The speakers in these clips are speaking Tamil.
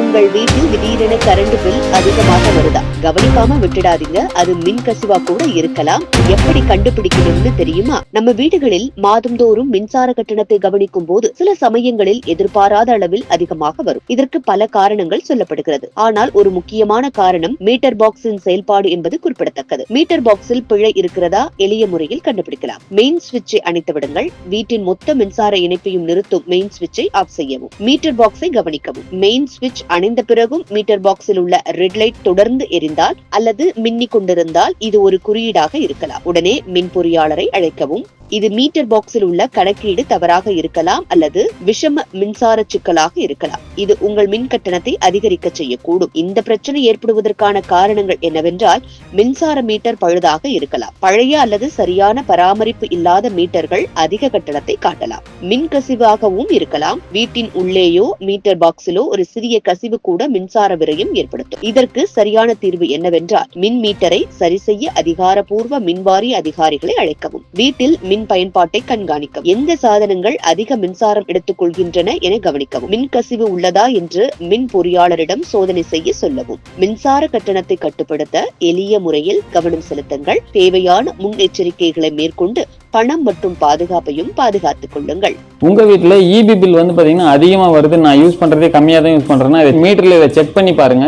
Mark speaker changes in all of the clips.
Speaker 1: உங்கள் வீட்டில் திடீரென கரண்ட் பில் அதிகமாக வருதா? கவனிக்காம விட்டுடாதீங்க. அது மின் கசிவா கூட இருக்கலாம். எப்படி கண்டுபிடிக்கணும்னு தெரியுமா? நம்ம வீடுகளில் மாதந்தோறும் மின்சார கட்டணத்தை கவனிக்கும் போது சில சமயங்களில் எதிர்பாராத அளவில் அதிகமாக வரும். இதற்கு பல காரணங்கள் சொல்லப்படுகிறது. ஆனால் ஒரு முக்கியமான காரணம் மீட்டர் பாக்ஸின் செயல்பாடு என்பது குறிப்பிடத்தக்கது. மீட்டர் பாக்ஸில் பிழை இருக்கிறதா? எளிய முறையில் கண்டுபிடிக்கலாம். மெயின் சுவிட்சை அணைத்து விடுங்கள். வீட்டின் மொத்த மின்சார இணைப்பையும் நிறுத்தும் மெயின் சுவிட்சை ஆஃப் செய்யவும். மீட்டர் பாக்ஸை கவனிக்கவும். மெயின் சுவிட்ச் அணிந்த பிறகும் மீட்டர் பாக்ஸில் உள்ள ரெட் லைட் தொடர்ந்து எரிந்தால் அல்லது மின்னிக் கொண்டிருந்தால் இது ஒரு குறியீடாக இருக்கலாம். உடனே மின் பொறியாளரை அழைக்கவும். இது மீட்டர் பாக்ஸில் உள்ள கணக்கீடு தவறாக இருக்கலாம் அல்லது விஷம மின்சார சிக்கலாக இருக்கலாம். இது உங்கள் மின் கட்டணத்தை அதிகரிக்க செய்யக்கூடும். இந்த பிரச்சனை ஏற்படுவதற்கான காரணங்கள் என்னவென்றால் மின்சார மீட்டர் பழுதாக இருக்கலாம். பழைய அல்லது சரியான பராமரிப்பு இல்லாத மீட்டர்கள் அதிக கட்டணத்தை காட்டலாம். மின் கசிவாகவும் இருக்கலாம். வீட்டின் உள்ளேயோ மீட்டர் பாக்ஸிலோ ஒரு சிறிய கசிவு கூட மின்சார விரயம் ஏற்படுத்தும். இதற்கு சரியான தீர்வு என்னவென்றால் மின் மீட்டரை சரி செய்ய அதிகாரப்பூர்வ மின்வாரிய அதிகாரிகளை அழைக்கவும். வீட்டில் மின் பயன்பாட்டை கண்காணிக்கவும். எந்த சாதனங்கள் அதிக மின்சாரம் எடுத்துக் கொள்கின்றன என கவனிக்கவும். மின் கசிவு உள்ளதா என்று மின் பொறியாளரிடம் சோதனை செய்ய சொல்லவும். மின்சார கட்டணத்தை கட்டுப்படுத்த எளிய முறையில் கவனம் செலுத்துங்கள். தேவையான முன்னெச்சரிக்கைகளை மேற்கொண்டு பணம் மற்றும் பாதுகாப்பையும் பாதுகாத்துக் கொள்ளுங்கள்.
Speaker 2: உங்க வீட்டில் இபி பில் வந்து பாத்தீங்கன்னா அதிகமா வருது. நான் யூஸ் பண்றதே கம்மியாக தான் யூஸ் பண்றேன்னா மீட்டர்ல இதை செக் பண்ணி பாருங்க.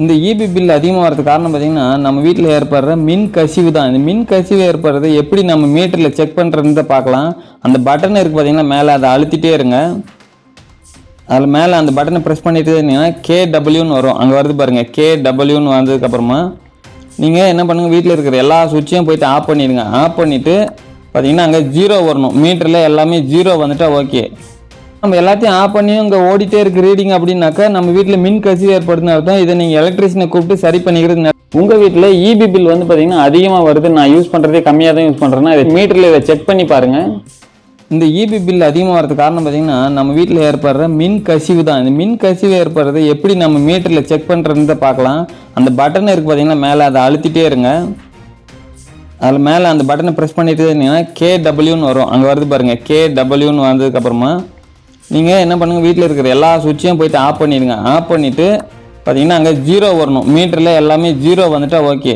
Speaker 3: இந்த இபி பில் அதிகமாக வரதுக்கு காரணம் பார்த்தீங்கன்னா நம்ம வீட்டில் ஏற்படுற மின் கசிவு தான். இந்த மின் கசிவு ஏற்படுறது எப்படி நம்ம மீட்டரில் செக் பண்ணுறதுன்னு பார்க்கலாம். அந்த பட்டன் இருக்குது பார்த்தீங்கன்னா மேலே அதை அழுத்திட்டே இருங்க. அதில் மேலே அந்த பட்டனை ப்ரெஸ் பண்ணிட்டு இருந்தீங்கன்னா கேடபிள்யூன்னு வரும். அங்கே வருது பாருங்கள் கேடபிள்யூன்னு வந்ததுக்கப்புறமா நீங்கள் என்ன பண்ணுங்கள் வீட்டில் இருக்கிற எல்லா சுவிட்சையும் போயிட்டு ஆஃப் பண்ணிடுங்க. ஆஃப் பண்ணிவிட்டு பார்த்தீங்கன்னா அங்கே ஜீரோ வரணும். மீட்டரில் எல்லாமே ஜீரோ வந்துட்டா ஓகே நம்ம எல்லாத்தையும் ஆஃப் பண்ணியும் இங்கே ஓடிட்டே இருக்கு ரீடிங் அப்படின்னாக்கா நம்ம வீட்டில் மின் கசிவு ஏற்படுதுன்னு அர்த்தம். இதை நீங்கள் எலக்ட்ரிஷியனை கூப்பிட்டு சரி பண்ணிக்கிறது
Speaker 2: உங்கள் வீட்டில் இபி பில் வந்து பார்த்தீங்கன்னா அதிகமாக வருது நான் யூஸ் பண்ணுறதே கம்மியாக தான் யூஸ் பண்ணுறேன்னா இதை மீட்டரில் இதை செக் பண்ணி பாருங்கள்
Speaker 3: இந்த இபி பில் அதிகமாக வரதுக்கு காரணம் பார்த்தீங்கன்னா நம்ம வீட்டில் ஏற்படுற மின் கசிவு தான். இந்த மின் கசிவு ஏற்படுறது எப்படி நம்ம மீட்டரில் செக் பண்ணுறதுன்னு பார்க்கலாம். அந்த பட்டன் இருக்குது பார்த்தீங்கன்னா மேலே அதை அழுத்திட்டே இருங்க. அதில் மேலே அந்த பட்டனை ப்ரெஸ் பண்ணிட்டு இருந்தீங்கன்னா கே டபிள்யூன்னு வரும். அங்கே வருது பாருங்கள் கே டபிள்யூன்னு வந்ததுக்கப்புறமா நீங்கள் என்ன பண்ணுங்கள் வீட்டில் இருக்கிற எல்லா சுவிட்சையும் போயிட்டு ஆஃப் பண்ணிடுங்க. ஆஃப் பண்ணிவிட்டு பார்த்தீங்கன்னா அங்கே ஜீரோ வரணும். மீட்டரில் எல்லாமே ஜீரோ வந்துட்டா ஓகே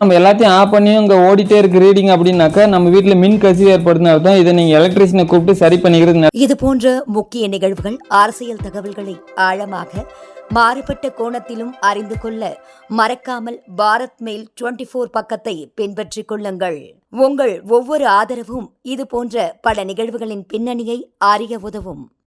Speaker 3: நம்ம எல்லாத்தையும் ஆஃப் பண்ணியும் இங்கே ஓடிட்டே இருக்கு ரீடிங் அப்படின்னாக்கா நம்ம வீட்டில் மின் கசிவு ஏற்படுத்தின அர்த்தம். இதை நீங்கள் எலக்ட்ரிஷியனை கூப்பிட்டு சரி பண்ணிக்கிறது
Speaker 4: இது போன்ற முக்கிய நிகழ்வுகள் அரசியல் தகவல்களை ஆழமாக மாறுபட்ட கோணத்திலும் அறிந்து கொள்ள மறக்காமல் பாரத் மெயில் 24 ஃபோர் பக்கத்தை பின்பற்றிக் கொள்ளுங்கள். உங்கள் ஒவ்வொரு ஆதரவும் இது போன்ற பல நிகழ்வுகளின் பின்னணியை அறிய உதவும்.